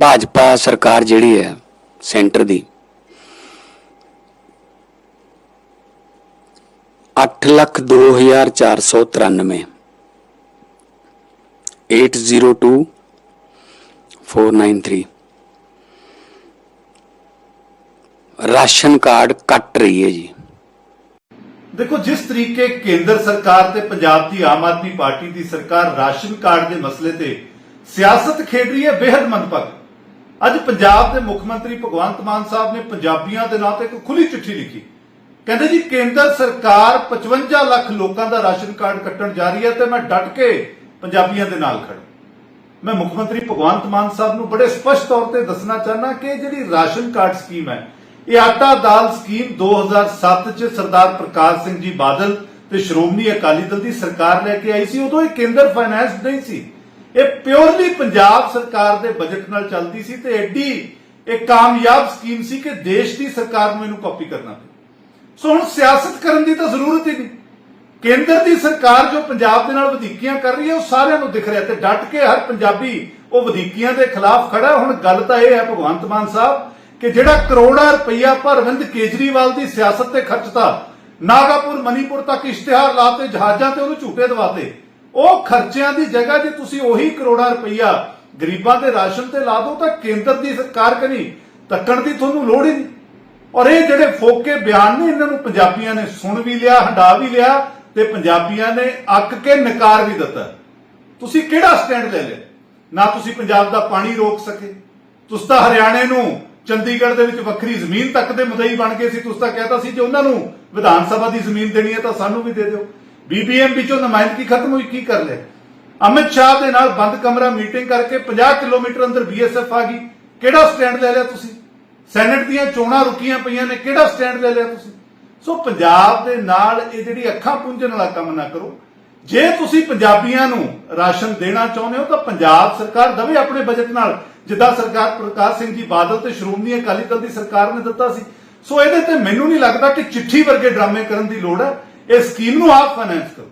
ਭਾਜਪਾ ਸਰਕਾਰ ਜਿਹੜੀ ਹੈ, ਸੈਂਟਰ ਦੀ 8 ਲੱਖ 2493 802 493 ਰਾਸ਼ਨ ਕਾਰਡ ਕੱਟ ਰਹੀ ਹੈ ਜੀ। ਦੇਖੋ, ਜਿਸ ਤਰੀਕੇ ਕੇਂਦਰ ਸਰਕਾਰ ਤੇ ਪੰਜਾਬ ਦੀ ਆਮ ਆਦਮੀ ਪਾਰਟੀ ਦੀ ਸਰਕਾਰ ਰਾਸ਼ਨ ਕਾਰਡ ਦੇ ਮਸਲੇ ਤੇ ਸਿਆਸਤ ਖੇਡ ਰਹੀ ਹੈ ਬੇहद ਮੰਦਭਾਗੀ। ਅੱਜ ਪੰਜਾਬ ਦੇ ਮੁੱਖ ਮੰਤਰੀ ਭਗਵੰਤ ਮਾਨ ਸਾਹਿਬ ਨੇ ਪੰਜਾਬੀਆਂ ਦੇ ਨਾਂ ਤੇ ਇੱਕ ਖੁੱਲੀ ਚਿੱਠੀ ਲਿਖੀ। ਕਹਿੰਦੇ ਜੀ, ਕੇਂਦਰ ਸਰਕਾਰ 55 ਲੱਖ ਲੋਕਾਂ ਦਾ ਰਾਸ਼ਨ ਕਾਰਡ ਕੱਟਣ ਜਾ ਰਹੀ ਹੈ ਤੇ ਮੈਂ ਡਟ ਕੇ ਪੰਜਾਬੀਆਂ ਦੇ ਨਾਲ ਖੜਾ ਮੈਂ ਮੁੱਖ ਮੰਤਰੀ ਭਗਵੰਤ ਮਾਨ ਸਾਹਿਬ ਨੂੰ ਬੜੇ ਸਪਸ਼ਟ ਤੌਰ ਤੇ ਦੱਸਣਾ ਚਾਹਨਾ ਕਿ ਜਿਹੜੀ ਰਾਸ਼ਨ ਕਾਰਡ ਸਕੀਮ ਹੈ, ਇਹ ਆਟਾ ਦਾਲ ਸਕੀਮ 2007 ਚ ਸਰਦਾਰ ਪ੍ਰਕਾਸ਼ ਸਿੰਘ ਜੀ ਬਾਦਲ ਤੇ ਸ਼੍ਰੋਮਣੀ ਅਕਾਲੀ ਦਲ ਦੀ ਸਰਕਾਰ ਲੈ ਕੇ ਆਈ ਸੀ, ਉਦੋਂ ਇਹ ਕੇਂਦਰ ਫਾਈਨੈਂਸ ਨਹੀਂ ਸੀ। ਇਹ ਪਿਓਰਲੀ ਪੰਜਾਬ ਸਰਕਾਰ ਦੇ ਬਜਟ ਨਾਲ ਚੱਲਦੀ ਸੀ ਤੇ ਐਡੀ ਇਹ ਕਾਮਯਾਬ ਸਕੀਮ ਸੀ ਕਿ ਦੇਸ਼ ਦੀ ਸਰਕਾਰ ਨੂੰ ਇਹਨੂੰ ਕਾਪੀ ਕਰਨਾ ਪਿਆ। ਸੋ ਹੁਣ ਸਿਆਸਤ ਕਰਨ ਦੀ ਤਾਂ ਜ਼ਰੂਰਤ ਹੀ ਨਹੀਂ। ਕੇਂਦਰ ਦੀ ਸਰਕਾਰ ਜੋ ਪੰਜਾਬ ਦੇ ਨਾਲ ਵਧੀਕੀਆਂ ਕਰ ਰਹੀ ਹੈ, ਉਹ ਸਾਰਿਆਂ ਨੂੰ ਦਿਖ ਰਿਹਾ ਤੇ ਡਟ ਕੇ ਹਰ ਪੰਜਾਬੀ ਉਹ ਵਧੀਕੀਆਂ ਦੇ ਖਿਲਾਫ ਖੜਾ। ਹੁਣ ਗੱਲ ਤਾਂ ਇਹ ਹੈ ਭਗਵੰਤ ਮਾਨ ਸਾਹਿਬ ਕਿ ਜਿਹੜਾ ਕਰੋੜਾਂ ਰੁਪਈਆ ਭਰਵਿੰਦ ਕੇਜਰੀਵਾਲ ਦੀ ਸਿਆਸਤ ਤੇ ਖਰਚਤਾ, ਨਾਗਾਪੁਰ, ਮਨੀਪੁਰ ਤੱਕ ਇਸ਼ਤਿਹਾਰ ਲਾਤੇ ਜਹਾਜ਼ਾਂ ਤੇ ਉਹਨੂੰ ਝੂਟੇ ਦਵਾਤੇ ਉਹ ਖਰਚਿਆਂ ਦੀ ਜਗ੍ਹਾ ਜੇ ਤੁਸੀਂ ਉਹੀ ਕਰੋੜਾਂ ਰੁਪਈਆ ਗਰੀਬਾਂ ਦੇ ਰਾਸ਼ਨ ਤੇ ਲਾ ਦਿਓ ਤਾਂ ਕੇਂਦਰ ਦੀ ਸਰਕਾਰ ਕਰੀ ਤੱਕਣ ਦੀ ਤੁਹਾਨੂੰ ਲੋੜ ਹੀ ਨਹੀਂ। ਔਰ ਇਹ ਜਿਹੜੇ ਫੋਕੇ ਬਿਆਨ ਨੇ, ਇਹਨਾਂ ਨੂੰ ਪੰਜਾਬੀਆਂ ਨੇ ਸੁਣ ਵੀ ਲਿਆ, ਹੰਡਾ ਵੀ ਲਿਆ ਤੇ ਪੰਜਾਬੀਆਂ ਨੇ ਅੱਕ ਕੇ ਨਕਾਰ ਵੀ ਦਿੱਤਾ। ਤੁਸੀਂ ਕਿਹੜਾ ਸਟੈਂਡ ਲੈ ਲਿਆ? ਨਾ ਤੁਸੀਂ ਪੰਜਾਬ ਦਾ ਪਾਣੀ ਰੋਕ ਸਕੇ। ਤੁਸੀਂ ਤਾਂ ਹਰਿਆਣੇ ਨੂੰ ਚੰਡੀਗੜ੍ਹ ਦੇ ਵਿੱਚ ਵੱਖਰੀ ਜ਼ਮੀਨ ਤੱਕ ਦੇ ਮੁਦਈ ਬਣ ਗਏ ਸੀ। ਤੁਸੀਂ ਤਾਂ ਕਹਿਤਾ ਸੀ ਜੇ ਉਹਨਾਂ ਨੂੰ ਵਿਧਾਨ ਸਭਾ ਦੀ ਜ਼ਮੀਨ ਦੇਣੀ ਹੈ ਤਾਂ ਸਾਨੂੰ ਵੀ ਦੇ ਦਿਓ। ਬੀਬੀਐਮ ਵਿੱਚੋਂ ਨੁਮਾਇੰਦਗੀ ਖਤਮ ਹੋਈ, ਕੀ ਕਰ ਲਿਆ? ਅਮਿਤ ਸ਼ਾਹ ਦੇ ਨਾਲ ਬੰਦ ਕਮਰਾ ਮੀਟਿੰਗ ਕਰਕੇ 50 ਕਿਲੋਮੀਟਰ ਅੰਦਰ ਬੀਐਸਐਫ ਆ ਗਈ। ਕਿਹੜਾ ਸਟੈਂਡ ਲੈ ਲਿਆ ਤੁਸੀਂ? ਸੈਨੇਟ ਦੀਆਂ ਚੋਣਾਂ ਰੁਕੀਆਂ ਪਈਆਂ ਨੇ, ਕਿਹੜਾ ਸਟੈਂਡ ਲੈ ਲਿਆ ਤੁਸੀਂ? ਸੋ ਪੰਜਾਬ ਦੇ ਨਾਲ ਇਹ ਜਿਹੜੀ ਅੱਖਾਂ ਪੁੰਝਣ ਵਾਲਾ ਕੰਮ ਨਾ ਕਰੋ। ਜੇ ਤੁਸੀਂ ਪੰਜਾਬੀਆਂ ਨੂੰ ਰਾਸ਼ਨ ਦੇਣਾ ਚਾਹੁੰਦੇ ਹੋ, ਤਾਂ ਪੰਜਾਬ ਸਰਕਾਰ ਦਵੇ ਆਪਣੇ ਬਜਟ ਨਾਲ। ਜਿੱਦਾਂ ਸਰਕਾਰ ਪ੍ਰਕਾਸ਼ ਸਿੰਘ ਜੀ ਬਾਦਲ ਤੇ ਸ਼੍ਰੋਮਣੀ ਅਕਾਲੀ ਦਲ ਦੀ ਸਰਕਾਰ ਨੇ ਦਿੱਤਾ ਸੀ। ਸੋ ਇਹਦੇ ਤੇ ਮੈਨੂੰ ਨਹੀਂ ਲੱਗਦਾ ਕਿ ਚਿੱਠੀ ਵਰਗੇ ਡਰਾਮੇ ਕਰਨ ਦੀ ਲੋੜ ਹੈ। ਇਹ ਸਕੀਮ ਨੂੰ ਆਪ ਫਾਈਨੈਂਸ ਕਰੋ